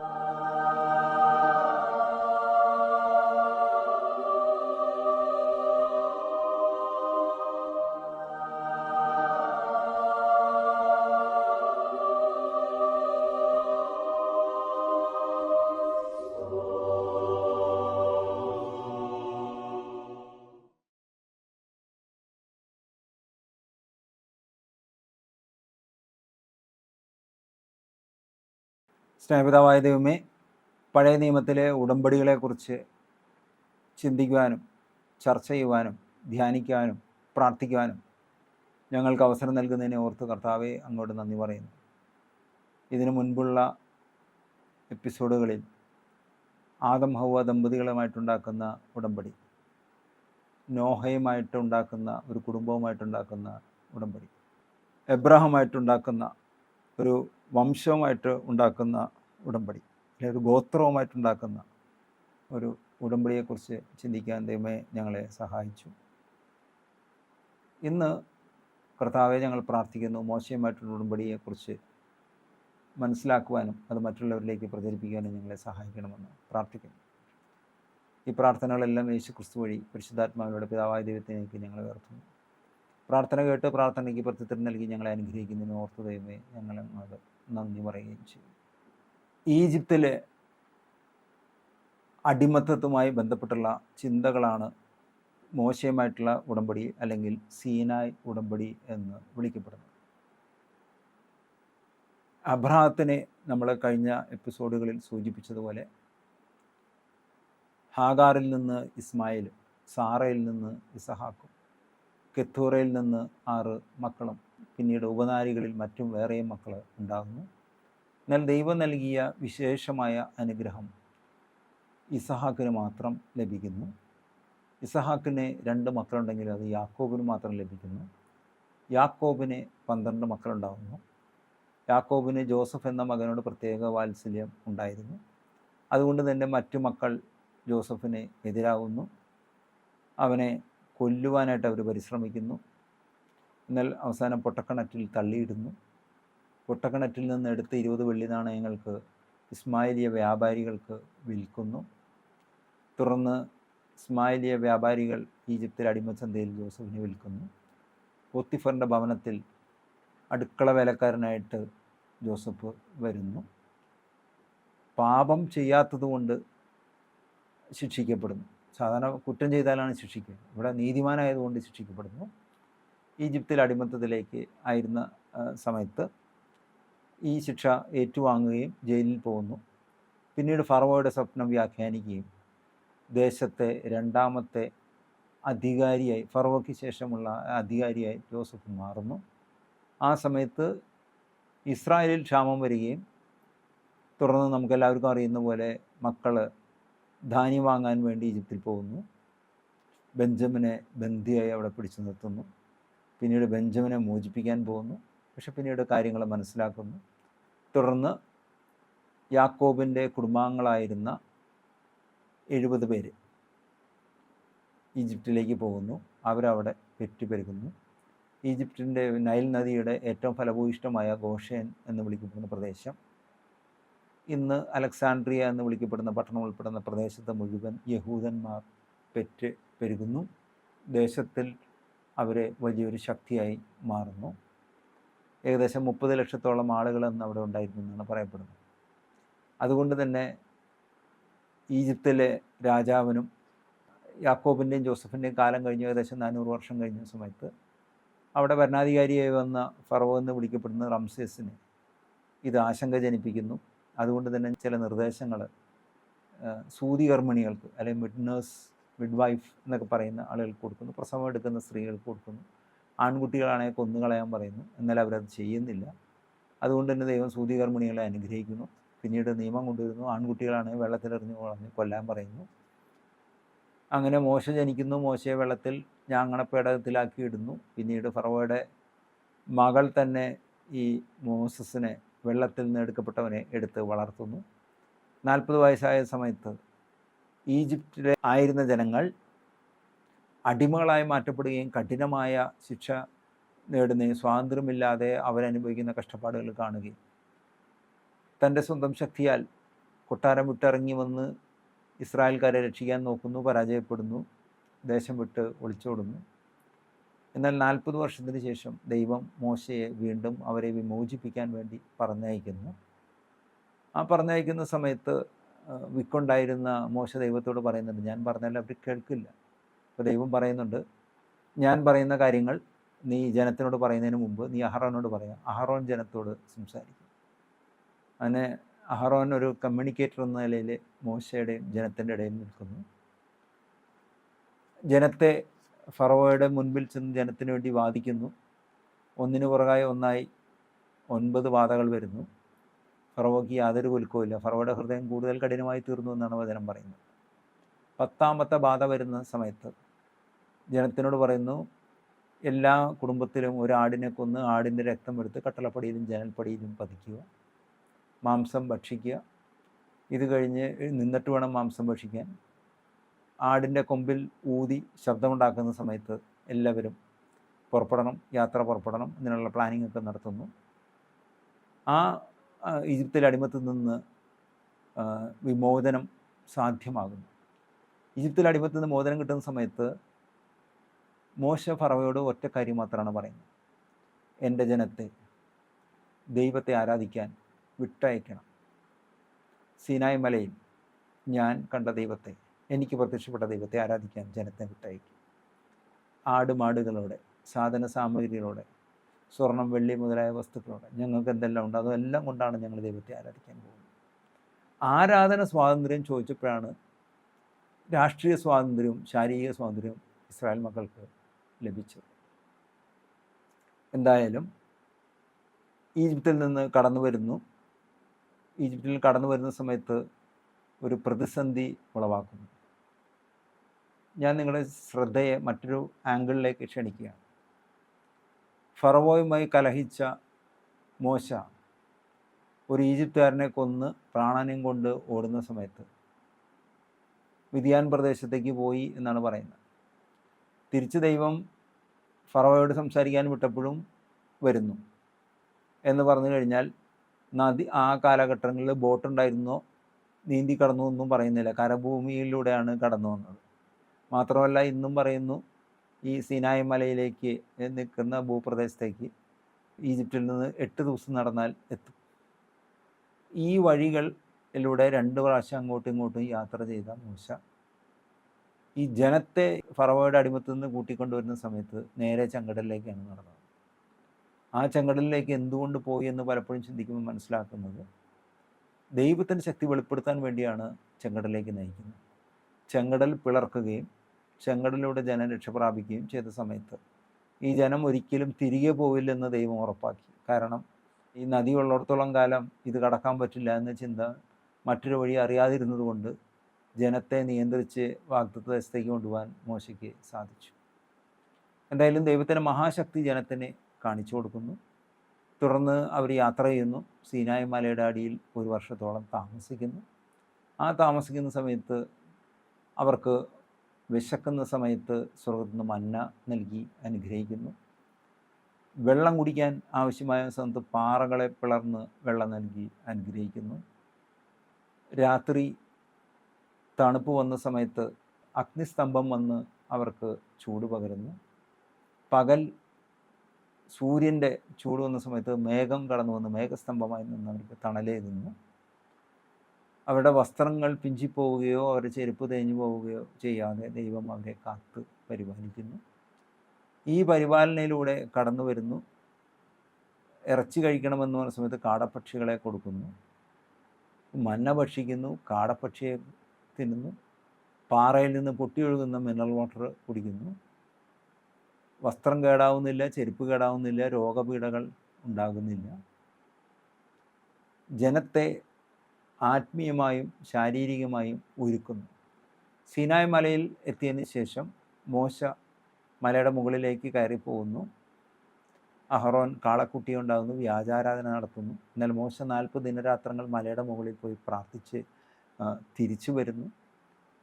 you സ്നേഹപിതാവായ ദൈവമേ പഴയ നിയമത്തിലെ ഉടമ്പടികളെക്കുറിച്ച് ചിന്തിക്കുവാനും ചർച്ച ചെയ്യുവാനും ധ്യാനിക്കുവാനും പ്രാർത്ഥിക്കുവാനും ഞങ്ങൾക്ക് അവസരം നൽകുന്നതിനെ ഓർത്ത് കർത്താവെ അങ്ങോട്ട് നന്ദി പറയുന്നു. ഇതിനു മുൻപുള്ള എപ്പിസോഡുകളിൽ ആദം ഹൗവ ദമ്പതികളുമായിട്ടുണ്ടാക്കുന്ന ഉടമ്പടി നോഹയുമായിട്ടുണ്ടാക്കുന്ന ഒരു കുടുംബവുമായിട്ടുണ്ടാക്കുന്ന ഉടമ്പടി എബ്രഹമായിട്ടുണ്ടാക്കുന്ന ഒരു വംശവുമായിട്ട് ഉണ്ടാക്കുന്ന ഉടമ്പടി അല്ലെങ്കിൽ ഒരു ഗോത്രവുമായിട്ടുണ്ടാക്കുന്ന ഒരു ഉടമ്പടിയെക്കുറിച്ച് ചിന്തിക്കാൻ ദൈവമേ ഞങ്ങളെ സഹായിച്ചു. ഇന്ന് കർത്താവെ ഞങ്ങൾ പ്രാർത്ഥിക്കുന്നു മോശമായിട്ടുള്ള ഉടമ്പടിയെക്കുറിച്ച് മനസ്സിലാക്കുവാനും അത് മറ്റുള്ളവരിലേക്ക് പ്രചരിപ്പിക്കാനും ഞങ്ങളെ സഹായിക്കണമെന്ന് പ്രാർത്ഥിക്കുന്നു. ഈ പ്രാർത്ഥനകളെല്ലാം യേശു ക്രിസ്തു വഴി പരിശുദ്ധാത്മാവിലൂടെ പിതാവായ ദൈവത്തിലേക്ക് ഞങ്ങൾ ഉയർത്തുന്നു. പ്രാർത്ഥന കേട്ട് പ്രാർത്ഥനയ്ക്ക് പ്രത്യുത്തരം നൽകി ഞങ്ങളെ അനുഗ്രഹിക്കുന്നതിന് ഓർത്ത് ദൈവമേ ഞങ്ങൾ നന്ദി പറയുകയും ചെയ്യും. ഈജിപ്തിലെ അടിമത്തത്തുമായി ബന്ധപ്പെട്ടുള്ള ചിന്തകളാണ് മോശമായിട്ടുള്ള ഉടമ്പടി അല്ലെങ്കിൽ സീനായ് ഉടമ്പടി എന്ന് വിളിക്കപ്പെടുന്നത്. അബ്രാഹത്തിനെ നമ്മൾ കഴിഞ്ഞ എപ്പിസോഡുകളിൽ സൂചിപ്പിച്ചതുപോലെ ഹാഗാറിൽ നിന്ന് ഇസ്മായിൽ സാറയിൽ നിന്ന് ഇസഹാക്കും കെത്തൂറയിൽ നിന്ന് ആറ് മക്കളും പിന്നീട് ഉപനാരികളിൽ മറ്റും വേറെയും മക്കൾ ഉണ്ടാകുന്നു. എന്നാൽ ദൈവം നൽകിയ വിശേഷമായ അനുഗ്രഹം ഇസഹാക്കിന് മാത്രം ലഭിക്കുന്നു. ഇസഹാക്കിന് രണ്ട് മക്കളുണ്ടെങ്കിൽ അത് യാക്കോബിന് മാത്രം ലഭിക്കുന്നു. യാക്കോബിന് പന്ത്രണ്ട് മക്കളുണ്ടാകുന്നു യാക്കോബിന് ജോസഫ് എന്ന മകനോട് പ്രത്യേക വാത്സല്യം ഉണ്ടായിരുന്നു. അതുകൊണ്ട് തന്നെ മറ്റു മക്കൾ ജോസഫിന് എതിരാകുന്നു അവനെ കൊല്ലുവാനായിട്ട് അവർ പരിശ്രമിക്കുന്നു. എന്നാൽ അവസാനം പൊട്ടക്കണറ്റിൽ തള്ളിയിടുന്നു. പൊട്ടക്കിണറ്റിൽ നിന്ന് എടുത്ത് ഇരുപത് വെള്ളി നാണയങ്ങൾക്ക് ഇസ്മായിലിയ വ്യാപാരികൾക്ക് വിൽക്കുന്നു. തുടർന്ന് ഇസ്മായിലിയ വ്യാപാരികൾ ഈജിപ്തിൽ അടിമച്ചന്തയിൽ ജോസഫിന് വിൽക്കുന്നു. പോത്തിഫറിന്റെ ഭവനത്തിൽ അടുക്കള വേലക്കാരനായിട്ട് ജോസഫ് വരുന്നു. പാപം ചെയ്യാത്തതുകൊണ്ട് ശിക്ഷിക്കപ്പെടുന്നു. സാധാരണ കുറ്റം ചെയ്താലാണ് ശിക്ഷിക്കുക. ഇവിടെ നീതിമാനായതുകൊണ്ട് ശിക്ഷിക്കപ്പെടുന്നു. ഈജിപ്തിൽ അടിമത്തത്തിലേക്ക് ആയിരുന്ന സമയത്ത് ഈ ശിക്ഷ ഏറ്റുവാങ്ങുകയും ജയിലിൽ പോകുന്നു. പിന്നീട് ഫറവോയുടെ സ്വപ്നം വ്യാഖ്യാനിക്കുകയും ദേശത്തെ രണ്ടാമത്തെ അധികാരിയായി ഫറവോയ്ക്ക് ശേഷമുള്ള അധികാരിയായി ജോസഫ് മാറുന്നു. ആ സമയത്ത് ഇസ്രായേലിൽ ക്ഷാമം വരികയും തുടർന്ന് നമുക്കെല്ലാവർക്കും അറിയുന്ന പോലെ മക്കൾ ധാന്യം വാങ്ങാൻ വേണ്ടി ഈജിപ്തിൽ പോകുന്നു. ബെഞ്ചമിനെ ബന്ധിയായി അവിടെ പിടിച്ചു നിർത്തുന്നു. പിന്നീട് ബെഞ്ചമിനെ മോചിപ്പിക്കാൻ പോകുന്നു. പക്ഷെ പിന്നീട് കാര്യങ്ങൾ മനസ്സിലാക്കുന്നു. തുടർന്ന് യാക്കോബിന്റെ കുടുംബാംഗങ്ങളായിരുന്ന എഴുപത് പേര് ഈജിപ്തിലേക്ക് പോകുന്നു. അവരവിടെ പെറ്റുപെരുകുന്നു. ഈജിപ്തിന്റെ നൈൽ നദിയുടെ ഏറ്റവും ഫലഭൂയിഷ്ടമായ ഗോഷൻ എന്ന് വിളിക്കപ്പെടുന്ന പ്രദേശം. ഇന്ന് അലക്സാണ്ട്രിയ എന്ന് വിളിക്കപ്പെടുന്ന പട്ടണം ഉൾപ്പെടുന്ന പ്രദേശത്തെ മുഴുവൻ യഹൂദന്മാർ പെറ്റ് പെരുകുന്നു. ദേശത്തിൽ അവരെ വലിയൊരു ശക്തിയായി മാറുന്നു. ഏകദേശം മുപ്പത് ലക്ഷത്തോളം ആളുകൾ അന്ന് അവിടെ ഉണ്ടായിരുന്നു എന്നാണ് പറയപ്പെടുന്നത്. അതുകൊണ്ട് തന്നെ ഈജിപ്തിലെ രാജാവിനും യാക്കോബിന്റെയും ജോസഫിന്റെയും കാലം കഴിഞ്ഞ്. ഏകദേശം നാനൂറ് വർഷം കഴിഞ്ഞ സമയത്ത് അവിടെ ഭരണാധികാരിയായി വന്ന ഫറവോ എന്ന് വിളിക്കപ്പെടുന്ന റംസേസിന് ഇത് ആശങ്ക ജനിപ്പിക്കുന്നു. അതുകൊണ്ട് തന്നെ ചില നിർദ്ദേശങ്ങൾ സൂതി കർമ്മിണികൾക്ക് അല്ലെങ്കിൽ മിഡ് നേഴ്സ് മിഡ് വൈഫ് എന്നൊക്കെ പറയുന്ന ആളുകൾക്ക് കൊടുക്കുന്നു. പ്രസവം എടുക്കുന്ന സ്ത്രീകൾക്ക് കൊടുക്കുന്നു. ആൺകുട്ടികളാണെങ്കിൽ കൊന്നുകളയാൻ പറയുന്നു. എന്നാൽ അവരത് ചെയ്യുന്നില്ല. അതുകൊണ്ട് തന്നെ ദൈവം സൂതികർമ്മിണികളെ അനുഗ്രഹിക്കുന്നു. പിന്നീട് നിയമം കൊണ്ടുവരുന്നു. ആൺകുട്ടികളാണെങ്കിൽ വെള്ളത്തിലെറിഞ്ഞ് കളഞ്ഞ് കൊല്ലാൻ പറയുന്നു. അങ്ങനെ മോശ ജനിക്കുന്നു. മോശയെ വെള്ളത്തിൽ ഞാങ്ങണപ്പേടകത്തിലാക്കി ഇടുന്നു പിന്നീട് ഫറവയുടെ മകൾ തന്നെ ഈ മോസസിനെ വെള്ളത്തിൽ നിന്ന് എടുക്കപ്പെട്ടവനെ എടുത്ത് വളർത്തുന്നു. നാൽപ്പത് വയസ്സായ സമയത്ത് ഈജിപ്തിലെ ആയിരുന്ന ജനങ്ങൾ അടിമകളായി മാറ്റപ്പെടുകയും കഠിനമായ ശിക്ഷ നേടുന്നതിന് സ്വാതന്ത്ര്യമില്ലാതെ അവരനുഭവിക്കുന്ന കഷ്ടപ്പാടുകൾ കാണുകയും തന്റെ സ്വന്തം ശക്തിയാൽ കൊട്ടാരം വിട്ടിറങ്ങി വന്ന് ഇസ്രായേൽക്കാരെ രക്ഷിക്കാൻ നോക്കുന്നു പരാജയപ്പെടുന്നു ദേശം വിട്ട് ഒളിച്ചോടുന്നു. എന്നാൽ നാൽപ്പത് വർഷത്തിന് ശേഷം ദൈവം മോശയെ വീണ്ടും അവരെ വിമോചിപ്പിക്കാൻ വേണ്ടി പറഞ്ഞയക്കുന്നു. ആ പറഞ്ഞയക്കുന്ന സമയത്ത് വിക്കൊണ്ടായിരുന്ന മോശ ദൈവത്തോട് പറയുന്നുണ്ട് ഞാൻ പറഞ്ഞാൽ അവർ കേൾക്കില്ല. അപ്പോൾ ദൈവം പറയുന്നുണ്ട് ഞാൻ പറയുന്ന കാര്യങ്ങൾ നീ ജനത്തിനോട് പറയുന്നതിന് മുമ്പ് നീ അഹറോനോട് പറയാം. അഹറോൻ ജനത്തോട് സംസാരിക്കും. അങ്ങനെ അഹറോൻ ഒരു കമ്മ്യൂണിക്കേറ്റർ എന്ന നിലയിൽ മോശയുടെയും ജനത്തിന്റെ ഇടയിൽ നിൽക്കുന്നു. ജനത്തെ ഫറവോയുടെ മുൻപിൽ ചെന്ന് ജനത്തിന് വേണ്ടി വാദിക്കുന്നു. ഒന്നിനു പുറകായി ഒന്നായി ഒൻപത് വാദകൾ വരുന്നു. ഫറോക്ക് യാതൊരു കുലുക്കവുമില്ല ഫറവോയുടെ ഹൃദയം കൂടുതൽ കഠിനമായി തീർന്നു എന്നാണ് വചനം പറയുന്നത്. പത്താമത്തെ ബാധ വരുന്ന സമയത്ത് ജനത്തിനോട് പറയുന്നു എല്ലാ കുടുംബത്തിലും ഒരു ആടിനെ കൊന്ന് ആടിന്റെ രക്തം എടുത്ത് കട്ടളപ്പടിയിലും ജനൽപ്പടിയിലും പതിക്കുക മാംസം ഭക്ഷിക്കുക. ഇത് കഴിഞ്ഞ് നിന്നിട്ട് വേണം മാംസം ഭക്ഷിക്കാൻ. ആടിന്റെ കൊമ്പിൽ ഊതി ശബ്ദമുണ്ടാക്കുന്ന സമയത്ത് എല്ലാവരും പുറപ്പെടണം യാത്ര പുറപ്പെടണം ഇതിനുള്ള പ്ലാനിംഗ് ഒക്കെ നടത്തുന്നു. ആ ഈജിപ്തിലെ അടിമത്തിൽ നിന്ന് വിമോചനം സാധ്യമാകുന്നു. ഈജിപ്തിൽ അടിമത്തിൽ നിന്ന് മോചനം കിട്ടുന്ന സമയത്ത് മോശ ഫറവയോട് ഒറ്റ കാര്യം മാത്രമാണ് പറയുന്നത്. എന്റെ ജനത്തെ ദൈവത്തെ ആരാധിക്കാൻ വിട്ടയക്കണം. സീനായ് മലയിൽ ഞാൻ കണ്ട ദൈവത്തെ എനിക്ക് പ്രത്യക്ഷപ്പെട്ട ദൈവത്തെ ആരാധിക്കാൻ ജനത്തെ വിട്ടയക്കും. ആടുമാടുകളോടെ സാധന സാമഗ്രികളോടെ സ്വർണം വെള്ളി മുതലായ വസ്തുക്കളോടെ ഞങ്ങൾക്ക് എന്തെല്ലാം ഉണ്ട് അതെല്ലാം കൊണ്ടാണ് ഞങ്ങൾ ദൈവത്തെ ആരാധിക്കാൻ പോകുന്നത്. ആരാധന സ്വാതന്ത്ര്യം ചോദിച്ചപ്പോഴാണ് രാഷ്ട്രീയ സ്വാതന്ത്ര്യവും ശാരീരിക സ്വാതന്ത്ര്യവും ഇസ്രായേൽ മക്കൾക്ക് ലഭിച്ചത് എന്തായാലും ഈജിപ്തിൽ നിന്ന് കടന്നു വരുന്നു. ഈജിപ്തിൽ കടന്നു വരുന്ന സമയത്ത് ഒരു പ്രതിസന്ധി ഉളവാക്കുന്നു. ഞാൻ നിങ്ങളുടെ ശ്രദ്ധയെ മറ്റൊരു ആംഗിളിലേക്ക് ക്ഷണിക്കുകയാണ്. ഫറവോയുമായി കലഹിച്ച മോശ ഒരു ഈജിപ്തുകാരനെ കൊന്ന് പ്രാണനം കൊണ്ട് ഓടുന്ന സമയത്ത് വിധിയാൻ പ്രദേശത്തേക്ക് പോയി എന്നാണ് പറയുന്നത്. തിരിച്ച് ദൈവം ഫറവയോട് സംസാരിക്കാൻ വിട്ടപ്പോഴും വരുന്നു. എന്ന് പറഞ്ഞു കഴിഞ്ഞാൽ നദി ആ കാലഘട്ടങ്ങളിൽ ബോട്ടുണ്ടായിരുന്നോ നീന്തി കടന്നു എന്നും പറയുന്നില്ല. കരഭൂമിയിലൂടെയാണ് കടന്നു വന്നത്. മാത്രമല്ല ഇന്നും പറയുന്നു ഈ സിനായ് മലയിലേക്ക് നിൽക്കുന്ന ഭൂപ്രദേശത്തേക്ക് ഈജിപ്തിൽ നിന്ന് എട്ട് ദിവസം നടന്നാൽ എത്തും. ഈ വഴികളിലൂടെ രണ്ട് പ്രാവശ്യം അങ്ങോട്ടും ഇങ്ങോട്ടും യാത്ര ചെയ്ത മൂശ ഈ ജനത്തെ ഫറവോയുടെ അടിമത്തിൽ നിന്ന് കൂട്ടിക്കൊണ്ടുവരുന്ന സമയത്ത് നേരെ ചങ്കടലിലേക്കാണ് നടന്നത്. ആ ചങ്കടലിലേക്ക് എന്തുകൊണ്ട് പോയി എന്ന് പലപ്പോഴും ചിന്തിക്കുമ്പോൾ മനസ്സിലാക്കുന്നത് ദൈവത്തിന്റെ ശക്തി വെളിപ്പെടുത്താൻ വേണ്ടിയാണ് ചെങ്കടലിലേക്ക് നയിക്കുന്നത്. ചെങ്കടൽ പിളർക്കുകയും ചെങ്കടലിലൂടെ ജനം രക്ഷപ്രാപിക്കുകയും ചെയ്ത സമയത്ത് ഈ ജനം ഒരിക്കലും തിരികെ പോവില്ലെന്ന് ദൈവം ഉറപ്പാക്കി. കാരണം ഈ നദി ഉള്ളിടത്തോളം കാലം ഇത് കടക്കാൻ പറ്റില്ല എന്ന ചിന്ത മറ്റൊരു വഴി അറിയാതിരുന്നത് കൊണ്ട് ജനത്തെ നിയന്ത്രിച്ച് വാഗ്ദത്ത ദേശത്തേക്ക് കൊണ്ടുപോകാൻ മോശയ്ക്ക് സാധിച്ചു. എന്തായാലും ദൈവത്തിന്റെ മഹാശക്തി ജനത്തിന് കാണിച്ചു കൊടുക്കുന്നു. തുടർന്ന് അവർ യാത്ര ചെയ്യുന്നു. സീനായ് മലയുടെ അടിയിൽ ഒരു വർഷത്തോളം താമസിക്കുന്നു. ആ താമസിക്കുന്ന സമയത്ത് അവർക്ക് വിശക്കുന്ന സമയത്ത് സ്വർഗത്തിൽ നിന്ന് മന്ന നൽകി അനുഗ്രഹിക്കുന്നു. വെള്ളം കുടിക്കാൻ ആവശ്യമായ സമയത്ത് പാറകളെ പിളർന്ന് വെള്ളം നൽകി അനുഗ്രഹിക്കുന്നു. രാത്രി തണുപ്പ് വന്ന സമയത്ത് അഗ്നിസ്തംഭം വന്ന് അവർക്ക് ചൂട് പകരുന്നു. പകൽ സൂര്യന്റെ ചൂട് വന്ന സമയത്ത് മേഘം കടന്നു വന്ന് മേഘസ്തംഭമായി നിന്ന് അവർക്ക് തണലേ നിന്നു. അവരുടെ വസ്ത്രങ്ങൾ പിഞ്ചിപ്പോവുകയോ അവരുടെ ചെരുപ്പ് തേഞ്ഞു പോവുകയോ ചെയ്യാതെ ദൈവം അവരെ കാത്ത് പരിപാലിക്കുന്നു. ഈ പരിപാലനയിലൂടെ കടന്നു വരുന്നു. ഇറച്ചി കഴിക്കണമെന്ന് പറഞ്ഞ സമയത്ത് കാടപ്പക്ഷികളെ കൊടുക്കുന്നു. മന്ന ഭക്ഷിക്കുന്നു. കാടപ്പക്ഷിയെ തിന്നുന്നു പാറയിൽ നിന്ന് പൊട്ടിയൊഴുകുന്ന മിനറൽ വാട്ടർ കുടിക്കുന്നു. വസ്ത്രം കേടാവുന്നില്ല ചെരുപ്പ് കേടാവുന്നില്ല രോഗപീഠകൾ ഉണ്ടാകുന്നില്ല. ജനത്തെ ആത്മീയമായും ശാരീരികമായും ഒരുക്കുന്നു. സീനായ് മലയിൽ എത്തിയതിന് ശേഷം മോശ മലയുടെ മുകളിലേക്ക് കയറി പോകുന്നു അഹറോൻ കാളക്കുട്ടി ഉണ്ടാകുന്നു വ്യാജാരാധന നടത്തുന്നു. എന്നാൽ മോശ നാൽപ്പത് ദിനരാത്രങ്ങൾ മലയുടെ മുകളിൽ പോയി പ്രാർത്ഥിച്ച് തിരിച്ചു വരുന്നു.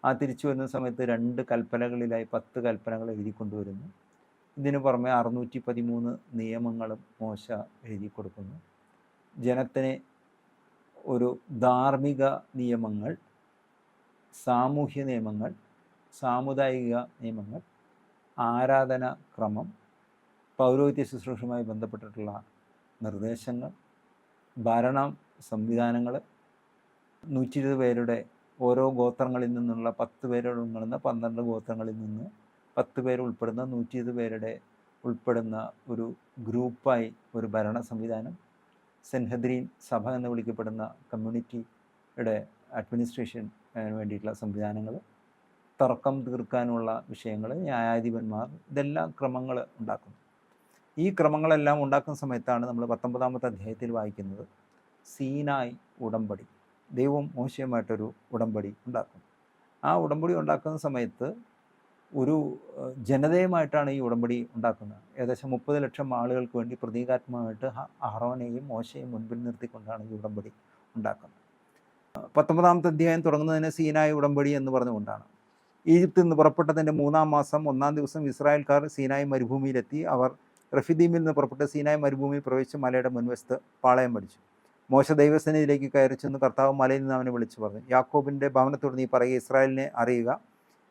ആ തിരിച്ചു വരുന്ന സമയത്ത് രണ്ട് കൽപ്പനകളിലായി പത്ത് കൽപ്പനകൾ എഴുതി കൊണ്ടുവരുന്നു. ഇതിനു പുറമെ അറുന്നൂറ്റി പതിമൂന്ന് നിയമങ്ങളും മോശ എഴുതി കൊടുക്കുന്നു. ജനത്തിന് ഒരു ധാർമ്മിക നിയമങ്ങൾ സാമൂഹ്യ നിയമങ്ങൾ സാമുദായിക നിയമങ്ങൾ ആരാധന ക്രമം പൗരോഹിത്യ ശുശ്രൂഷയുമായി ബന്ധപ്പെട്ടിട്ടുള്ള നിർദ്ദേശങ്ങൾ ഭരണ സംവിധാനങ്ങൾ നൂറ്റി ഇരുപത് പേരുടെ ഓരോ ഗോത്രങ്ങളിൽ നിന്നുള്ള പത്ത് പേരുൾപ്പെടുന്ന പന്ത്രണ്ട് ഗോത്രങ്ങളിൽ നിന്ന് പത്ത് പേര് ഉൾപ്പെടുന്ന നൂറ്റി ഇരുപത് പേരുടെ ഉൾപ്പെടുന്ന ഒരു ഗ്രൂപ്പായി ഒരു ഭരണ സംവിധാനം സെൻഹദ്രീൻ സഭ എന്ന് വിളിക്കപ്പെടുന്ന കമ്മ്യൂണിറ്റിയുടെ അഡ്മിനിസ്ട്രേഷൻ വേണ്ടിയിട്ടുള്ള സംവിധാനങ്ങൾ തർക്കം തീർക്കാനുള്ള വിഷയങ്ങൾ ന്യായാധിപന്മാർ ഇതെല്ലാം ക്രമങ്ങൾ ഉണ്ടാക്കുന്നു. ഈ ക്രമങ്ങളെല്ലാം ഉണ്ടാക്കുന്ന സമയത്താണ് നമ്മൾ പത്തൊമ്പതാമത്തെ അധ്യായത്തിൽ വായിക്കുന്നത് സീനായ് ഉടമ്പടി. ദൈവം മോശമായിട്ടൊരു ഉടമ്പടി ഉണ്ടാക്കും. ആ ഉടമ്പടി ഉണ്ടാക്കുന്ന സമയത്ത് ഒരു ജനതയുമായിട്ടാണ് ഈ ഉടമ്പടി ഉണ്ടാക്കുന്നത്. ഏകദേശം മുപ്പത് ലക്ഷം ആളുകൾക്ക് വേണ്ടി പ്രതീകാത്മകമായിട്ട് അഹ്റോനെയും മോശയും മുൻപിൽ നിർത്തിക്കൊണ്ടാണ് ഈ ഉടമ്പടി ഉണ്ടാക്കുന്നത്. പത്തൊമ്പതാമത്തെ അധ്യായം തുടങ്ങുന്നതിന് സീനായ ഉടമ്പടി എന്ന് പറഞ്ഞുകൊണ്ടാണ്. ഈജിപ്തിൽ നിന്ന് പുറപ്പെട്ടതിന്റെ മൂന്നാം മാസം ഒന്നാം ദിവസം ഇസ്രായേൽക്കാർ സീനായ് മരുഭൂമിയിലെത്തി. അവർ റഫിദീമിൽ നിന്ന് പുറപ്പെട്ട് സീനായ് മരുഭൂമിയിൽ പ്രവേശിച്ച് മലയുടെ മുൻവശത്ത് പാളയം പഠിച്ചു മോശ ദൈവസേനയിലേക്ക് കയറി ചെന്ന് കർത്താവ് മലയിൽ നിന്ന് അവനെ വിളിച്ചു പറഞ്ഞു. യാക്കോബിന്റെ ഭവനത്തോട് നീ പറയുക ഇസ്രായേലിനെ അറിയുക.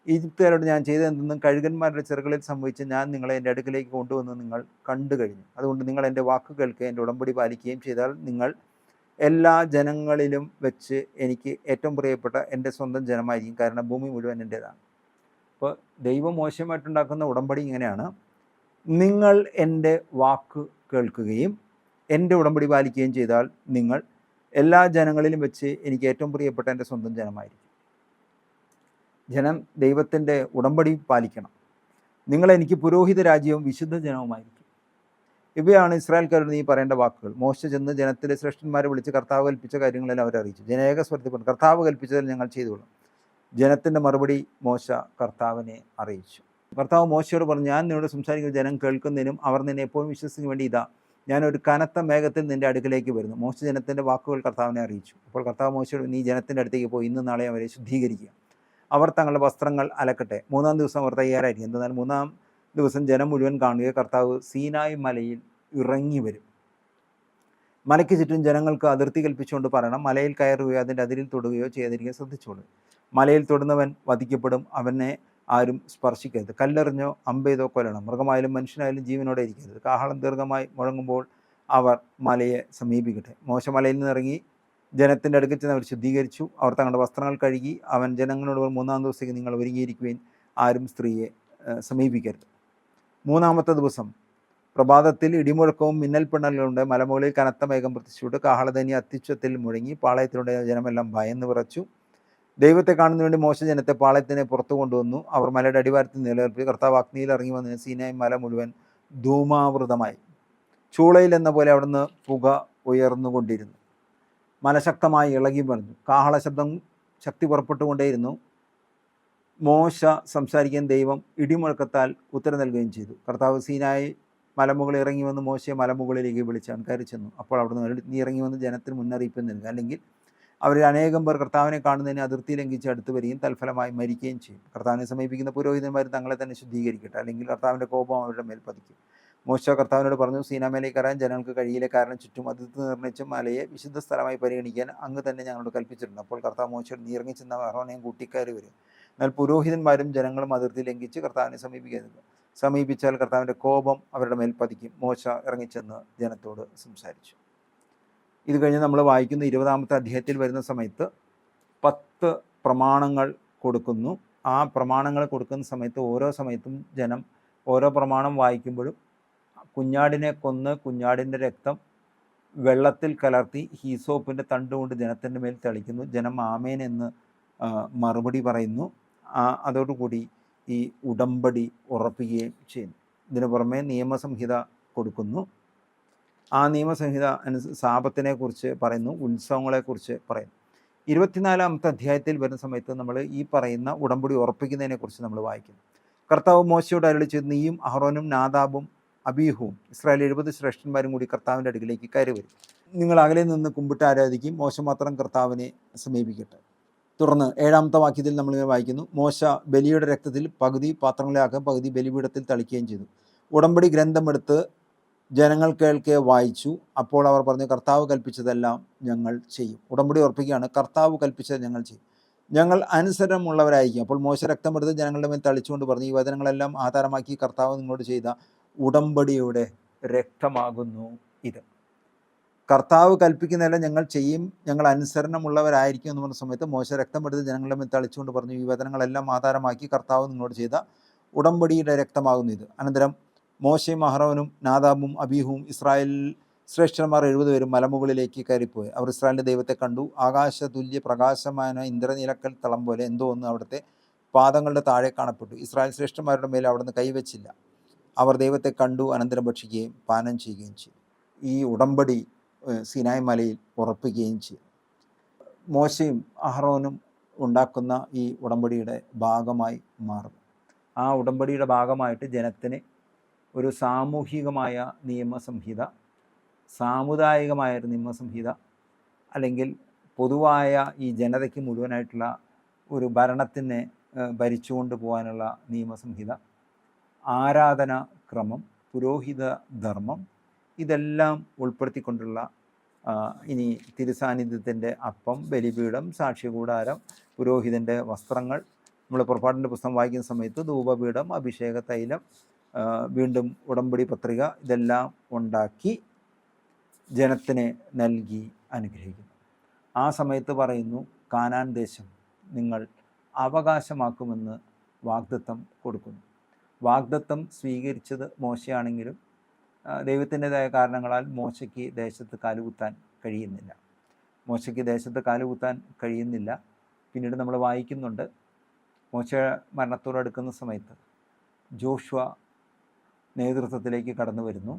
ഈജിപ്തുകാരോട് ഞാൻ ചെയ്തതെന്തെന്നും കഴുകന്മാരുടെ ചെറുകളിൽ സംഭവിച്ച് ഞാൻ നിങ്ങളെ എന്റെ അടുക്കിലേക്ക് കൊണ്ടുവന്ന് നിങ്ങൾ കണ്ടു കഴിഞ്ഞു. അതുകൊണ്ട് നിങ്ങൾ എന്റെ വാക്ക് കേൾക്കുകയും എന്റെ ഉടമ്പടി പാലിക്കുകയും ചെയ്താൽ നിങ്ങൾ എല്ലാ ജനങ്ങളിലും വെച്ച് എനിക്ക് ഏറ്റവും പ്രിയപ്പെട്ട എന്റെ സ്വന്തം ജനമായിരിക്കും. കാരണം ഭൂമി മുഴുവൻ എന്റേതാണ്. അപ്പോൾ ദൈവം മോശമായിട്ടുണ്ടാക്കുന്ന ഉടമ്പടി ഇങ്ങനെയാണ്. നിങ്ങൾ എന്റെ വാക്ക് കേൾക്കുകയും എന്റെ ഉടമ്പടി പാലിക്കുകയും ചെയ്താൽ നിങ്ങൾ എല്ലാ ജനങ്ങളിലും വെച്ച് എനിക്ക് ഏറ്റവും പ്രിയപ്പെട്ട എന്റെ സ്വന്തം ജനമായിരിക്കും. ജനം ദൈവത്തിന്റെ ഉടമ്പടി പാലിക്കണം. നിങ്ങൾ എനിക്ക് പുരോഹിത രാജ്യവും വിശുദ്ധ ജനവുമായിരിക്കും. ഇവയാണ് ഇസ്രായേൽക്കാരോട് നീ പറയേണ്ട വാക്കുകൾ. മോശ ചെന്ന് ജനത്തിലെ ശ്രേഷ്ഠന്മാരെ വിളിച്ച് കർത്താവ് കൽപ്പിച്ച കാര്യങ്ങളെല്ലാം അവരെ അറിയിച്ചു. ജനേക സ്വരത്തിൽ പറഞ്ഞു കർത്താവ് കൽപ്പിച്ചതിൽ ഞങ്ങൾ ചെയ്തുകൊള്ളും. ജനത്തിന്റെ മറുപടി മോശ കർത്താവിനെ അറിയിച്ചു. കർത്താവ് മോശയോട് പറഞ്ഞു ഞാൻ നിന്നോട് സംസാരിക്കുന്ന ജനം കേൾക്കുന്നതിനും അവർ നിന്നെ എപ്പോഴും വിശ്വസിക്കുന്നതിന് വേണ്ടി ഇതാ ഞാൻ ഒരു കനത്ത മേഘത്തിൽ നിന്റെ അടുക്കിലേക്ക് വരുന്നു. മോശ ജനത്തിന്റെ വാക്കുകൾ കർത്താവിനെ അറിയിച്ചു. അപ്പോൾ കർത്താവ് മോശയോട് നീ ജനത്തിന്റെ അടുത്തേക്ക് പോയി. ഇന്ന് നാളെ അവരെ ശുദ്ധീകരിക്കുക. അവർ തങ്ങളുടെ വസ്ത്രങ്ങൾ അലക്കട്ടെ. മൂന്നാം ദിവസം അവർ തയ്യാറായിരിക്കും. എന്തെന്നാൽ മൂന്നാം ദിവസം ജനം മുഴുവൻ കാണുക കർത്താവ് സീനായ് മലയിൽ ഇറങ്ങി വരും. മലയ്ക്ക് ചുറ്റും ജനങ്ങൾക്ക് അതിർത്തി കൽപ്പിച്ചുകൊണ്ട് പറയണം. മലയിൽ കയറുകയോ അതിന്റെ അതിരിൽ തൊടുകയോ ചെയ്യാതിരിക്കാൻ ശ്രദ്ധിച്ചോളൂ. മലയിൽ തൊടുന്നവൻ വധിക്കപ്പെടും. അവനെ ആരും സ്പർശിക്കരുത്. കല്ലെറിഞ്ഞോ അമ്പെയ്തോ കൊല്ലണം. മൃഗമായാലും മനുഷ്യനായാലും ജീവനോടെ ഇരിക്കരുത്. കാഹളം ദീർഘമായി മുഴങ്ങുമ്പോൾ അവർ മലയെ സമീപിക്കട്ടെ. മോശമലയിൽ മലയിൽ നിന്ന് ഇറങ്ങി ജനത്തിന്റെ അടുക്കൽ ചെന്ന് അവർ ശുദ്ധീകരിച്ചു. അവർ തങ്ങളുടെ വസ്ത്രങ്ങൾ കഴുകി അവൻ ജനങ്ങളോട് മൂന്നാം ദിവസത്തേക്ക് നിങ്ങൾ ഒരുങ്ങിയിരിക്കുകയും ആരും സ്ത്രീയെ സമീപിക്കരുത്. മൂന്നാമത്തെ ദിവസം പ്രഭാതത്തിൽ ഇടിമുഴക്കവും മിന്നൽ പിണലുകളുണ്ട് മലമുകളിൽ കനത്ത മേഘം പ്രത്യക്ഷപ്പെട്ടു. കാഹളധനി അത്യുച്ചത്തിൽ മുഴങ്ങി പാളയത്തിലൂടെ ജനമെല്ലാം ഭയന്ന് വിറച്ചു. ദൈവത്തെ കാണുന്നതിന് വേണ്ടി മോശ ജനത്തെ പാളയത്തിനെ പുറത്തു കൊണ്ടുവന്നു. അവർ മലയുടെ അടിവാരത്തിൽ നിലനിർത്തി കർത്താവ് അഗ്നിയിൽ ഇറങ്ങി വന്നതിന് സീനായി മല മുഴുവൻ ധൂമാവൃതമായി. ചൂളയിൽ എന്ന പോലെ അവിടുന്ന് പുക ഉയർന്നുകൊണ്ടിരുന്നു. മല ശക്തമായി ഇളകി പറഞ്ഞു കാഹള ശബ്ദം ശക്തി പുറപ്പെട്ടുകൊണ്ടേയിരുന്നു. മോശ സംസാരിക്കാൻ ദൈവം ഇടിമുഴക്കത്താൽ ഉത്തരം നൽകുകയും ചെയ്തു. കർത്താവ് സീനായി മലമുകളിൽ ഇറങ്ങി വന്ന് മോശയെ മലമുകളിലേക്ക് വിളിച്ചാണ് കയറി ചെന്നു. അപ്പോൾ അവിടുന്ന് നീ ഇറങ്ങി വന്ന് ജനത്തിന് മുന്നറിയിപ്പ് നൽകുക. അല്ലെങ്കിൽ അവരിൽ അനേകം പേർ കർത്താവിനെ കാണുന്നതിന് അതിർത്തി ലംഘിച്ച് അടുത്ത് വരികയും തൽഫലമായി മരിക്കുകയും ചെയ്യും. കർത്താവിനെ സമീപിക്കുന്ന പുരോഹിതന്മാർ തങ്ങളെ തന്നെ ശുദ്ധീകരിക്കട്ടെ. അല്ലെങ്കിൽ കർത്താവിന്റെ കോപം അവരുടെ മേൽ പതിക്കും. മോശ കർത്താവിനോട് പറഞ്ഞു സീനാമേലേക്ക് കയറാൻ ജനങ്ങൾക്ക് കഴിയില്ല. കാരണം ചുറ്റും അതിർത്തി നിർണയിച്ച മലയെ വിശുദ്ധ സ്ഥലമായി പരിഗണിക്കാൻ അങ്ങ് തന്നെ ഞങ്ങളോട് കൽപ്പിച്ചിട്ടുണ്ട്. അപ്പോൾ കർത്താവ് മോശയോട് നീറങ്ങി ചെന്ന അഹ്റോനെയും കൂട്ടിക്കയറി വരും. എന്നാൽ പുരോഹിതന്മാരും ജനങ്ങളും അതിർത്തി ലംഘിച്ച് കർത്താവിനെ സമീപിക്കരുത്. സമീപിച്ചാൽ കർത്താവിന്റെ കോപം അവരുടെ മേൽ പതിക്കും. മോശ ഇറങ്ങിച്ചെന്ന് ജനത്തോട് സംസാരിച്ചു. ഇത് കഴിഞ്ഞ് നമ്മൾ വായിക്കുന്ന ഇരുപതാമത്തെ അധ്യായത്തിൽ വരുന്ന സമയത്ത് പത്ത് പ്രമാണങ്ങൾ കൊടുക്കുന്നു. ആ പ്രമാണങ്ങൾ കൊടുക്കുന്ന സമയത്ത് ഓരോ സമയത്തും ജനം ഓരോ പ്രമാണം വായിക്കുമ്പോഴും കുഞ്ഞാടിനെ കൊന്ന് കുഞ്ഞാടിന്റെ രക്തം വെള്ളത്തിൽ കലർത്തി ഹീസോപ്പിന്റെ തണ്ട് കൊണ്ട് ജനത്തിന്റെ മേൽ തെളിക്കുന്നു. ജനം ആമേൻ എന്ന് മറുപടി പറയുന്നു. അതോടുകൂടി ഈ ഉടമ്പടി ഉറപ്പിക്കുകയും ചെയ്യുന്നു. ഇതിനു പുറമെ നിയമസംഹിത കൊടുക്കുന്നു. ആ നിയമസംഹിത അനുസ സാപത്തിനെ കുറിച്ച് പറയുന്നു ഉത്സവങ്ങളെക്കുറിച്ച് പറയുന്നു. ഇരുപത്തിനാലാമത്തെ അധ്യായത്തിൽ വരുന്ന സമയത്ത് നമ്മൾ ഈ പറയുന്ന ഉടമ്പടി ഉറപ്പിക്കുന്നതിനെക്കുറിച്ച് നമ്മൾ വായിക്കുന്നു. കർത്താവ് മോശയോട് അരുളി നീയും അഹ്റോനും നാദാബും അബീഹുവും ഇസ്രായേൽ എഴുപത് ശ്രേഷ്ഠന്മാരും കൂടി കർത്താവിന്റെ അടുക്കിലേക്ക് കയറി വരും. നിങ്ങൾ അകലെ നിന്ന് കുമ്പിട്ട് ആരാധിക്കും മോശ മാത്രം കർത്താവിനെ സമീപിക്കട്ടെ. തുടർന്ന് ഏഴാമത്തെ വാക്യത്തിൽ നമ്മളിങ്ങനെ വായിക്കുന്നു മോശ ബലിയുടെ രക്തത്തിൽ പകുതി പാത്രങ്ങളിലാക്കുകയും പകുതി ബലിപീഠത്തിൽ തളിക്കുകയും ചെയ്തു. ഉടമ്പടി ഗ്രന്ഥമെടുത്ത് ജനങ്ങൾ കേൾക്കെ വായിച്ചു. അപ്പോൾ അവർ പറഞ്ഞു കർത്താവ് കൽപ്പിച്ചതെല്ലാം ഞങ്ങൾ ചെയ്യും. ഉടമ്പടി ഉറപ്പിക്കുകയാണ് കർത്താവ് കൽപ്പിച്ചത് ഞങ്ങൾ ചെയ്യും. ഞങ്ങൾ അനുസരണമുള്ളവരായിരിക്കും. അപ്പോൾ മോശ രക്തമെടുത്ത് ജനങ്ങളുടെ മേൽ തളിച്ചുകൊണ്ട് പറഞ്ഞു ഈ വചനങ്ങളെല്ലാം ആധാരമാക്കി കർത്താവ് നിങ്ങളോട് ചെയ്ത ഉടമ്പടിയുടെ രക്തമാകുന്നു ഇത്. കർത്താവ് കൽപ്പിക്കുന്നതെല്ലാം ഞങ്ങൾ ചെയ്യും ഞങ്ങൾ അനുസരണമുള്ളവരായിരിക്കും എന്ന് പറഞ്ഞ സമയത്ത് മോശ രക്തമെടുത്ത് ജനങ്ങളുടെ മേൽ തളിച്ചുകൊണ്ട് പറഞ്ഞു ഈ വചനങ്ങളെല്ലാം ആധാരമാക്കി കർത്താവ് നിങ്ങളോട് ചെയ്ത ഉടമ്പടിയുടെ രക്തമാകുന്നു ഇത്. അനന്തരം മോശയും അഹ്റോനും നാദാബും അബീഹും ഇസ്രായേൽ ശ്രേഷ്ഠന്മാർ എഴുപത് പേരും മലമുകളിലേക്ക് കയറിപ്പോയി. അവർ ഇസ്രായേലിന്റെ ദൈവത്തെ കണ്ടു. ആകാശ തുല്യ പ്രകാശമായ ഇന്ദ്രനിലക്കൽ തളം പോലെ എന്തോ ഒന്ന് അവിടുത്തെ പാദങ്ങളുടെ താഴെ കാണപ്പെട്ടു. ഇസ്രായേൽ ശ്രേഷ്ഠന്മാരുടെ മേൽ അവിടുന്ന് കൈവച്ചില്ല. അവർ ദൈവത്തെ കണ്ടു അനന്തരം ഭക്ഷിക്കുകയും പാനം ചെയ്യുകയും ചെയ്തു. ഈ ഉടമ്പടി സിനായ് മലയിൽ ഉറപ്പിക്കുകയും ചെയ്തു. മോശയും അഹ്റോനും ഉണ്ടാക്കുന്ന ഈ ഉടമ്പടിയുടെ ഭാഗമായി മാറും ആ ഉടമ്പടിയുടെ ഭാഗമായിട്ട് ജനത്തിന് ഒരു സാമൂഹികമായ നിയമസംഹിത സാമുദായികമായ ഒരു നിയമസംഹിത അല്ലെങ്കിൽ പൊതുവായ ഈ ജനതയ്ക്ക് മുഴുവനായിട്ടുള്ള ഒരു ഭരണത്തിനെ ഭരിച്ചുകൊണ്ട് പോകാനുള്ള നിയമസംഹിത ആരാധന ക്രമം പുരോഹിത ധർമ്മം ഇതെല്ലാം ഉൾപ്പെടുത്തിക്കൊണ്ടുള്ള ഇനി തിരുസാന്നിധ്യത്തിന്റെ അപ്പം ബലിപീഠം സാക്ഷ്യകൂടാരം പുരോഹിതന്റെ വസ്ത്രങ്ങൾ നമ്മൾ പുറപ്പാടിന്റെ പുസ്തകം വായിക്കുന്ന സമയത്ത് ധൂപപീഠം അഭിഷേക തൈലം വീണ്ടും ഉടമ്പടി പത്രിക ഇതെല്ലാം ഉണ്ടാക്കി ജനത്തിന് നൽകി അനുഗ്രഹിക്കുന്നു. ആ സമയത്ത് പറയുന്നു കാനാൻ ദേശം നിങ്ങൾ അവകാശമാക്കുമെന്ന് വാഗ്ദത്തം കൊടുക്കുന്നു. വാഗ്ദത്തം സ്വീകരിച്ചത് മോശയാണെങ്കിലും ദൈവത്തിന്റെതായ കാരണങ്ങളാൽ മോശയ്ക്ക് ദേശത്ത് കാലുകുത്താൻ കഴിയുന്നില്ല. മോശയ്ക്ക് ദേശത്ത് കാലുകുത്താൻ കഴിയുന്നില്ല. പിന്നീട് നമ്മൾ വായിക്കുന്നുണ്ട് മോശ മരണത്തോടടുക്കുന്ന സമയത്ത് ജോഷുവ നേതൃത്വത്തിലേക്ക് കടന്നു വരുന്നു.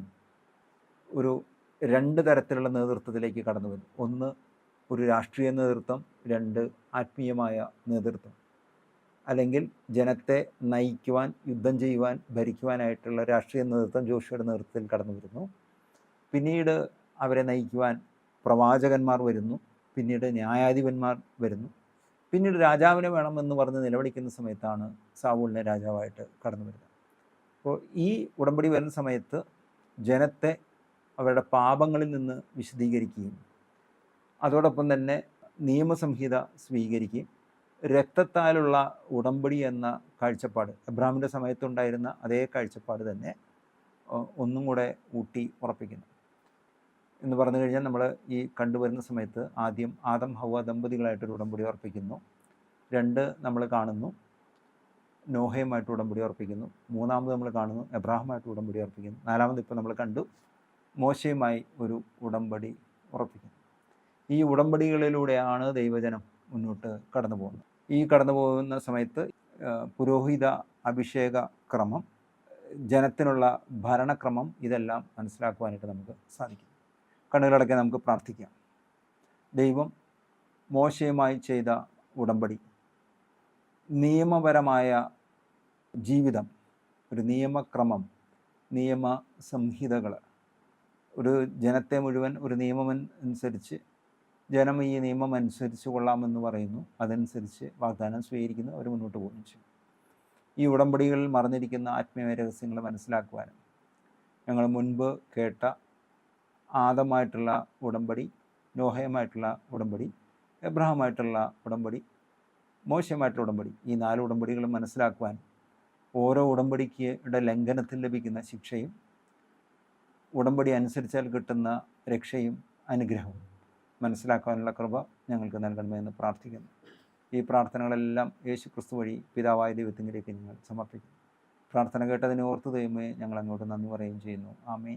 ഒരു രണ്ട് തരത്തിലുള്ള നേതൃത്വത്തിലേക്ക് കടന്നു വരുന്നു. ഒന്ന് ഒരു രാഷ്ട്രീയ നേതൃത്വം രണ്ട് ആത്മീയമായ നേതൃത്വം. അല്ലെങ്കിൽ ജനത്തെ നയിക്കുവാൻ യുദ്ധം ചെയ്യുവാൻ ഭരിക്കുവാനായിട്ടുള്ള രാഷ്ട്രീയ നേതൃത്വം ജോഷിയുടെ നേതൃത്വത്തിൽ കടന്നു വരുന്നു. പിന്നീട് അവരെ നയിക്കുവാൻ പ്രവാചകന്മാർ വരുന്നു. പിന്നീട് ന്യായാധിപന്മാർ വരുന്നു. പിന്നീട് രാജാവിനെ വേണമെന്ന് പറഞ്ഞ് നിലവിളിക്കുന്ന സമയത്താണ് സാവൂളിനെ രാജാവായിട്ട് കടന്നു വരുന്നത്. അപ്പോൾ ഈ ഉടമ്പടി വരുന്ന സമയത്ത് ജനത്തെ അവരുടെ പാപങ്ങളിൽ നിന്ന് വിശദീകരിക്കുകയും അതോടൊപ്പം തന്നെ നിയമസംഹിത സ്വീകരിക്കുകയും രക്തത്താലുള്ള ഉടമ്പടി എന്ന കാഴ്ചപ്പാട് എബ്രാഹിമിന്റെ സമയത്തുണ്ടായിരുന്ന അതേ കാഴ്ചപ്പാട് തന്നെ ഒന്നും കൂടെ ഊട്ടി ഉറപ്പിക്കുന്നു. എന്ന് പറഞ്ഞു കഴിഞ്ഞാൽ നമ്മൾ ഈ കണ്ടുവരുന്ന സമയത്ത് ആദ്യം ആദം ഹവ ദമ്പതികളായിട്ടൊരു ഉടമ്പടി ഉറപ്പിക്കുന്നു. രണ്ട് നമ്മൾ കാണുന്നു. നോഹയുമായിട്ട് ഉടമ്പടി അർപ്പിക്കുന്നു. മൂന്നാമത് നമ്മൾ കാണുന്നു എബ്രാഹുമായിട്ട് ഉടമ്പടി അർപ്പിക്കുന്നു. നാലാമത് ഇപ്പോൾ നമ്മൾ കണ്ടു മോശയുമായി ഒരു ഉടമ്പടി ഉറപ്പിക്കുന്നു. ഈ ഉടമ്പടികളിലൂടെയാണ് ദൈവജനം മുന്നോട്ട് കടന്നു പോകുന്നത്. ഈ കടന്നു പോകുന്ന സമയത്ത് പുരോഹിത അഭിഷേക ക്രമം ജനത്തിനുള്ള ഭരണക്രമം ഇതെല്ലാം മനസ്സിലാക്കുവാനായിട്ട് നമുക്ക് സാധിക്കും. കണ്ണുകളടക്കെ നമുക്ക് പ്രാർത്ഥിക്കാം. ദൈവം മോശയുമായി ചെയ്ത ഉടമ്പടി നിയമപരമായ ജീവിതം ഒരു നിയമക്രമം നിയമ സംഹിതകൾ ഒരു ജനത്തെ മുഴുവൻ ഒരു നിയമം അനുസരിച്ച് ജനം ഈ നിയമം അനുസരിച്ച് കൊള്ളാമെന്ന് പറയുന്നു. അതനുസരിച്ച് വാഗ്ദാനം സ്വീകരിക്കുന്നു അവർ മുന്നോട്ട് പോകുകയും ചെയ്യും. ഈ ഉടമ്പടികളിൽ മറഞ്ഞിരിക്കുന്ന ആത്മീയ രഹസ്യങ്ങൾ മനസ്സിലാക്കുവാനും ഞങ്ങൾ മുൻപ് കേട്ട ആദമായിട്ടുള്ള ഉടമ്പടി നോഹയമായിട്ടുള്ള ഉടമ്പടി എബ്രഹാമായിട്ടുള്ള ഉടമ്പടി മോശമായിട്ടുള്ള ഉടമ്പടി ഈ നാല് ഉടമ്പടികളും മനസ്സിലാക്കുവാൻ ഓരോ ഉടമ്പടിക്കുടെ ലംഘനത്തിൽ ലഭിക്കുന്ന ശിക്ഷയും ഉടമ്പടി അനുസരിച്ചാൽ കിട്ടുന്ന രക്ഷയും അനുഗ്രഹവും മനസ്സിലാക്കാനുള്ള കൃപ ഞങ്ങൾക്ക് നൽകണമെന്ന് പ്രാർത്ഥിക്കുന്നു. ഈ പ്രാർത്ഥനകളെല്ലാം യേശു ക്രിസ്തു വഴി പിതാവായ ദൈവത്തിങ്കിലേക്ക് ഞങ്ങൾ സമർപ്പിക്കുന്നു. പ്രാർത്ഥന കേട്ടതിനെ ഓർത്ത് ദൈവമേ ഞങ്ങൾ അങ്ങോട്ട് നന്ദി പറയുകയും ചെയ്യുന്നു. ആമേ